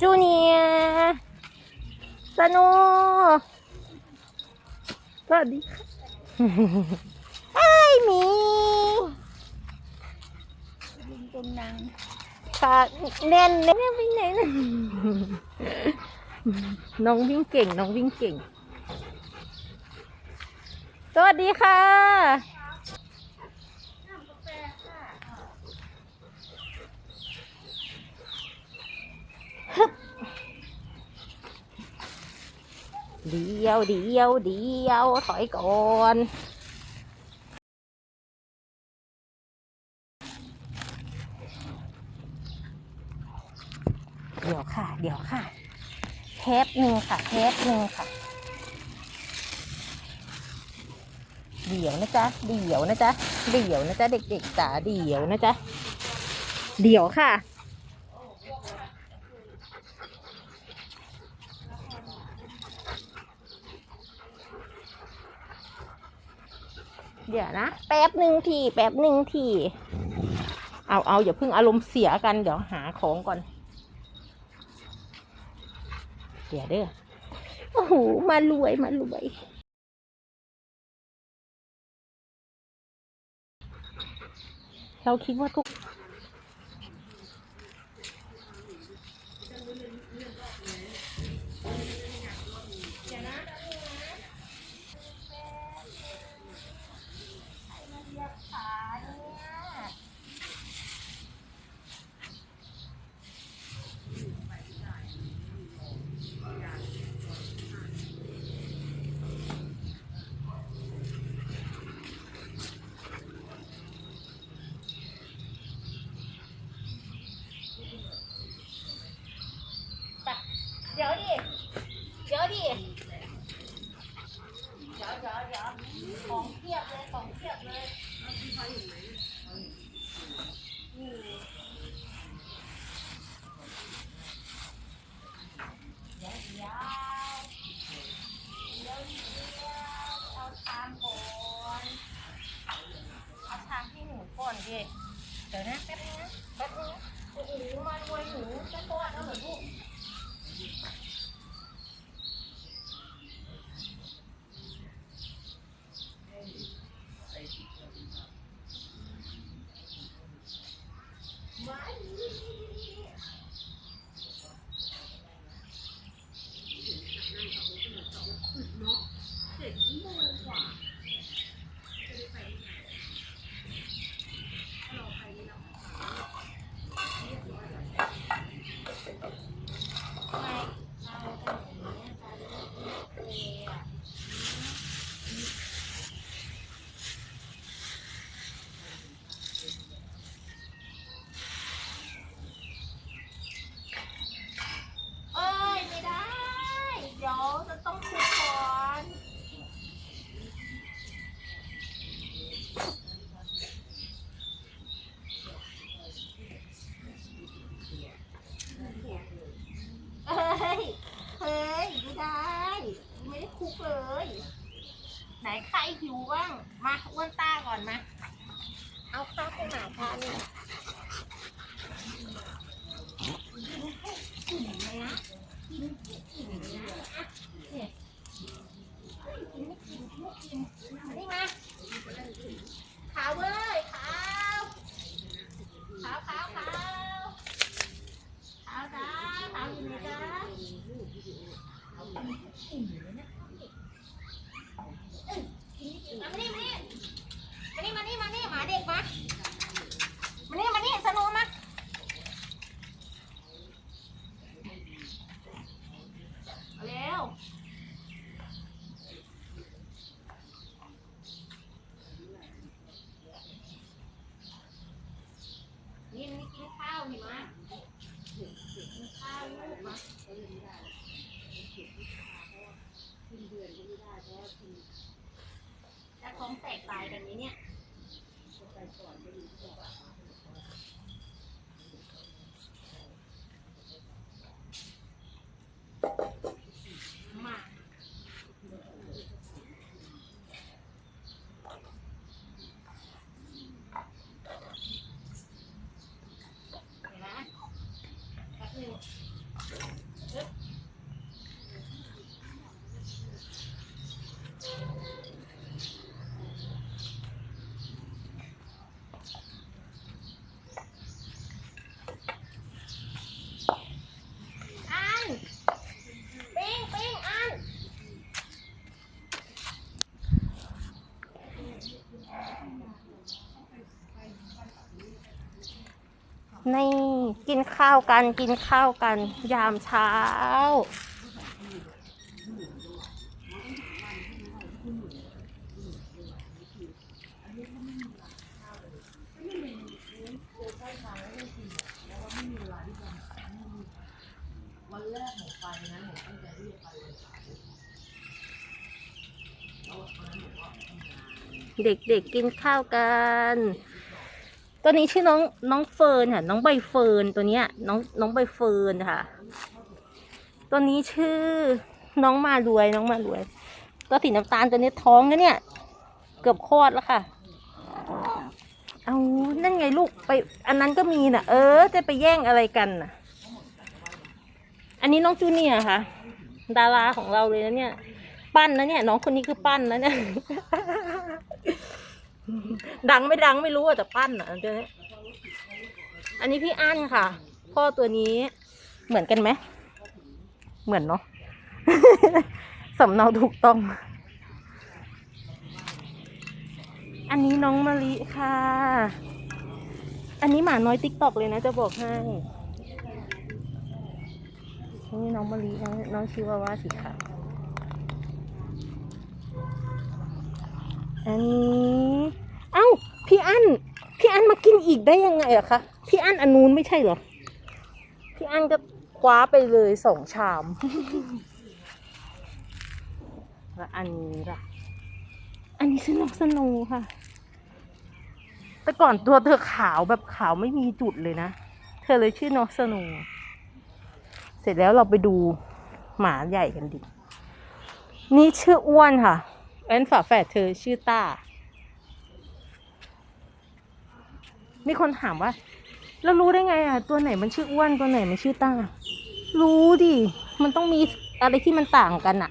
จูเนียร์สโนสวัสดีค่ะไอ้มีลิงตุงนางขาแน่นแน่นไปไหนนะน้องวิ่งเก่ง น้องวิ่งเก่ง สวัสดีค่ะ ยวเดียวเดียวถอยก่อนเดี๋ยวค่ะ เดี๋ยวค่ะ เทปหนึ่งค่ะ เทปหนึ่งค่ะ เดี๋ยวนะจ๊ะ เดี๋ยวนะจ๊ะ เดี๋ยวนะจ๊ะ เด็กๆจ๋าเดี๋ยวนะจ๊ะ เดี๋ยวค่ะ เดี๋ยวนะ แป๊บหนึ่งทีแป๊บหนึ่งทีเอาเอาอย่าเพิ่งอารมณ์เสียกันเดี๋ยวหาของก่อน เดี๋ยวเด้อโอ้โหมารวยมารวยเราคิดว่าทุก เดี๋ยวดิ เดี๋ยวดิ เดี๋ยวเดี๋ยวเดี๋ยวของเทียบเลย ของเทียบเลย เดี๋ยวเดี๋ยวเดี๋ยวเดี๋ยวเอาชามก่อนเอาชามให้ หนูก่อนดิเดี๋ยวนะแป๊บนึงนะแป๊บนึงนะโอ้โหมารวยหนูจะก้อนแล้วเหรอลูก เอ้ย ไม่ได้ เดี๋ยวจะต้องคุกก่อน เฮ้ย เฮ้ย ไม่ได้ ไม่ได้คุกเลย ไหนใครหิวบ้าง มาอ้วนต้าก่อนมา เอาข้าวไปหาทานเนี่ยกินไหมนะ กินให้กินนะอะเนี่ยกินไม่กิ นไม่มานี่มาขาวเว้ยขาวขาวขาวขาวขาวจ้าขาวอยู่ไหนจ้ากินอยู่เลยนะเอ้ยกินไม่กินมานี่มานี่มานี่มานี่มานี่หมาเด็กมามานี่มานี่ นี่กินข้าวกันกินข้าวกัน ยามเช้าเด็กๆกินข้าวกัน ตัวนี้ชื่อน้องน้องเฟิร์นค่ะ น้องใบเฟิร์นตัวเนี้ย น้องน้องใบเฟิร์นค่ะ ตัวนี้ชื่อน้องมารวยน้องมารวย ตัวสีน้ำตาลตัวนี้ท้องนะเนี่ย เกือบคลอดแล้วค่ะ เอานั่นไงลูกไป อันนั้นก็มีน่ะ เออ จะไปแย่งอะไรกันน่ะ อันนี้น้องจูเนียค่ะ ดาราของเราเลยนะเนี่ย ปั้นนะเนี่ย น้องคนนี้คือปั้นนะเนี่ย ดังไม่ดังไม่รู้อะแต่ปั้นอะเดี๋ยวนี้อันนี้พี่อั้นค่ะ พ่อตัวนี้เหมือนกันไหม เหมือนเนาะ สำเนาถูกต้อง อันนี้น้องมะลิค่ะ อันนี้หมาน้อยติ๊กตอกเลยนะจะบอกให้ นี่น้องมะลิน้องน้องชื่อว่าว่าสีขาวอันนี้ เอ้า พี่อั้นพี่อั้นมากินอีกได้ยังไงอะคะพี่อั้นอนนูนไม่ใช่เหรอ พี่อั้นก็คว้าไปเลยสองชาม แล้วอันนี้ล่ะ อันนี้ชื่อนกสนว์ค่ะ แต่ก่อนตัวเธอขาวแบบขาวไม่มีจุดเลยนะ เธอเลยชื่อนกสนว์เสร็จแล้วเราไปดูหมาใหญ่กันดิ นี่ชื่ออ้วนค่ะแอนฝาแฝดเธอชื่อต้า มีคนถามว่า แล้วรู้ได้ไงอะ ตัวไหนมันชื่ออ้วนตัวไหนมันชื่อต้ารู้ดิ มันต้องมีอะไรที่มันต่างกันอะ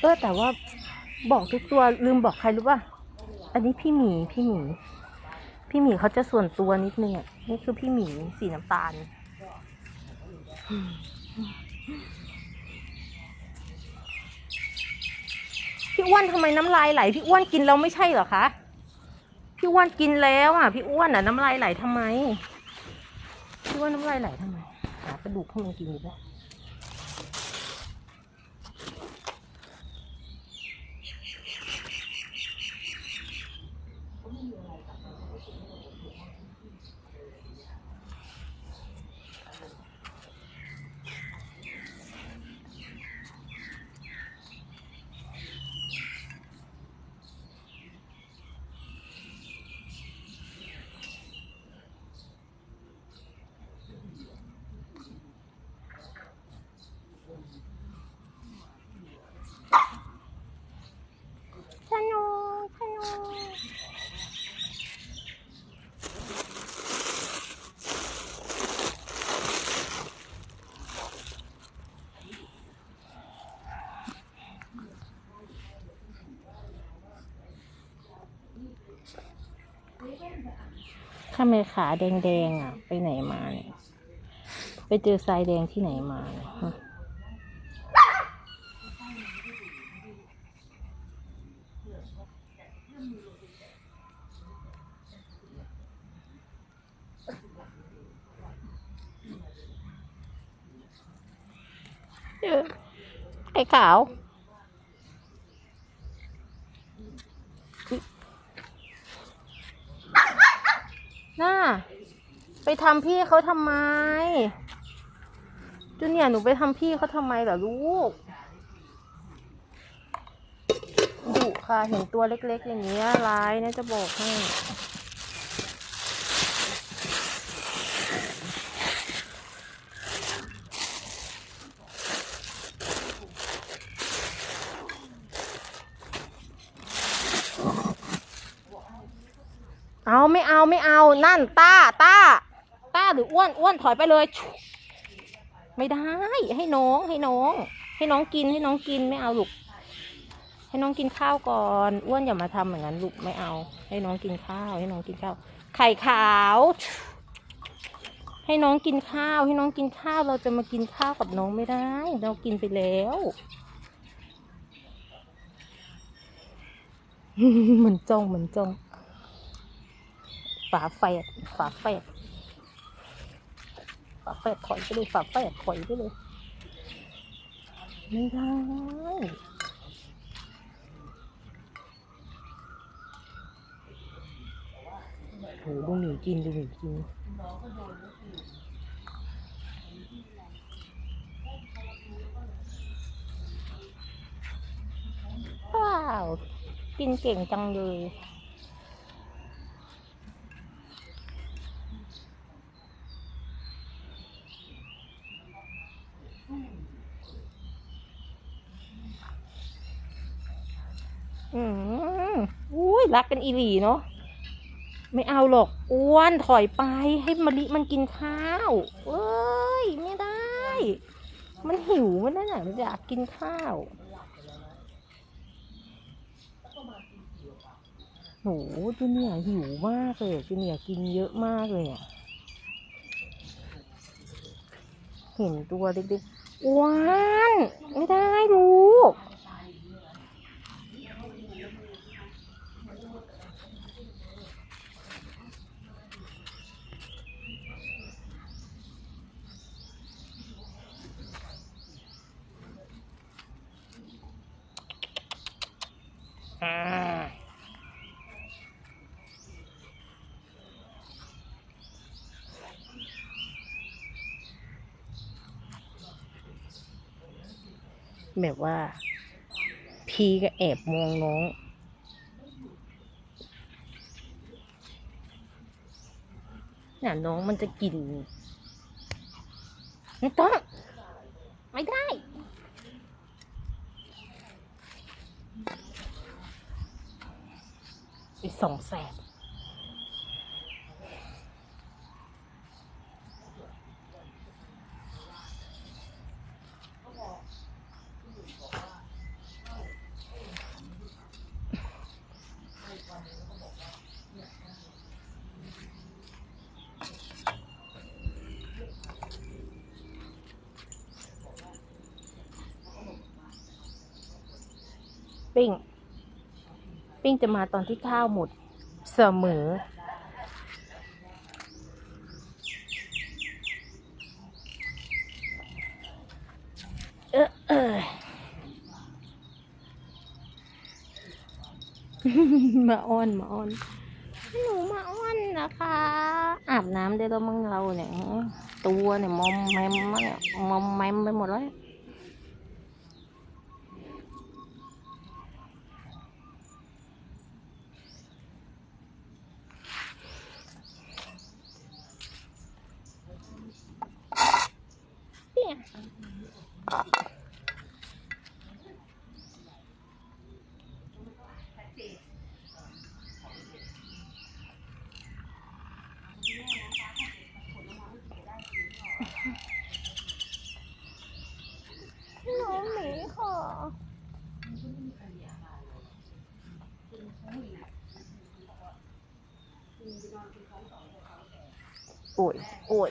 เออแต่ว่า บอกทุกตัวลืมบอกใครรู้ป่ะ อันนี้พี่หมีพี่หมี พี่หมีเขาจะส่วนตัวนิดนึงอะนี่คือพี่หมีสีน้ำตาล พี่อ้วนทำไมน้ำลายไหล พี่อ้วนกินแล้วไม่ใช่เหรอคะ พี่อ้วนกินแล้วอะ พี่อ้วนอะน้ำลายไหลทำไม พี่อ้วนน้ำลายไหลทำไมหากระดูกให้มันกินดีป่ะ สนุกสนุก ทำไมขาแดงๆอะ ไปไหนมาเนี่ยไปเจอทรายแดงที่ไหนมาเนี่ยฮะเอไอ้ขาว น่า ไปทำพี่เขาทำไมจูเนี่ยหนูไปทำพี่เขาทำไมเหรอลูกดุค่ะ เห็นตัวเล็กๆ อย่างเงี้ยร้ายนะจะบอกให้เอาไม่เอาไม่เอา นั่นตาต้า ต้า หรืออ้วนอ้วนถอยไปเลย ไม่ได้ ให้น้องให้น้อง ให้น้องกินให้น้องกินไม่เอาลูกให้น้องกินข้าวก่อนอ้วนอย่ามาทำอย่างนั้นลูกไม่เอา ให้น้องกินข้าว ให้น้องกินข้าว ไข่ขาว ให้น้องกินข้าว ให้น้องกินข้าวเราจะมากินข้าวกับน้องไม่ได้ เรากินไปแล้วเหมือนจ้องเหมือนจ้องฝาแฝดฝาแฝดาแฝดถอยไปเลยฝาแฝดถอยไปเลยไม่ได้โหดูหนูกินดูหนูกินว้าว กินเก่งจังเลย อืมอุ้ย รักกันอีหลีเนาะไม่เอาหรอกอ้วนถอยไปให้มะลิมันกินข้าวเอ้ยไม่ได้ มันหิวมันนั่นแหละมันอยากกินข้าวโหจูเนียหิวมากเลยจูเนียกินเยอะมากเลยอะเห็นตัวเด็กๆอ้วนไม่ได้ลูก อ่าแบบว่า พี่ก็แอบมองน้องน่ะน้องมันจะกินไม่ต้อง ไม่ได้ ไปสองแสนปิ้ง ปิ้งจะมาตอนที่ข้าวหมดเสมอ เออเออมาอ้อนมาอ้อนหนูมาอ้อนนะคะ อาบน้ำได้แล้วมั้งเราเนี่ย ตัวเนี่ยมอมแมมมาเนี่ยมอมแมมไปหมดแล้ว น้องหมีค่ะโอ้ยโอ้ย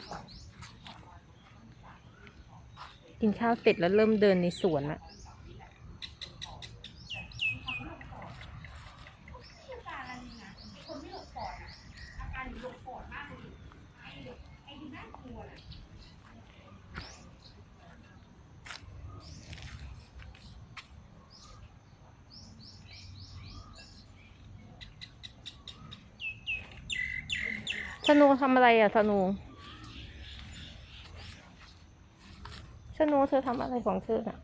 กินข้าวเสร็จแล้วเริ่มเดินในสวนอะธนูทำอะไรอะธนู ชโน เธอทำอะไรของเธอน่ะ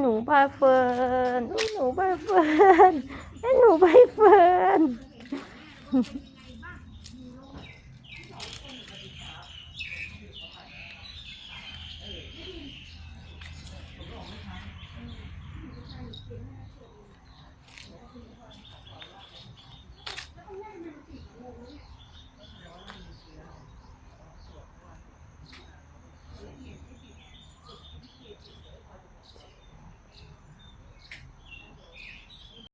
หนูใบเฟิร์นหนูใบเฟิร์นไอ้หนูใบเฟิร์น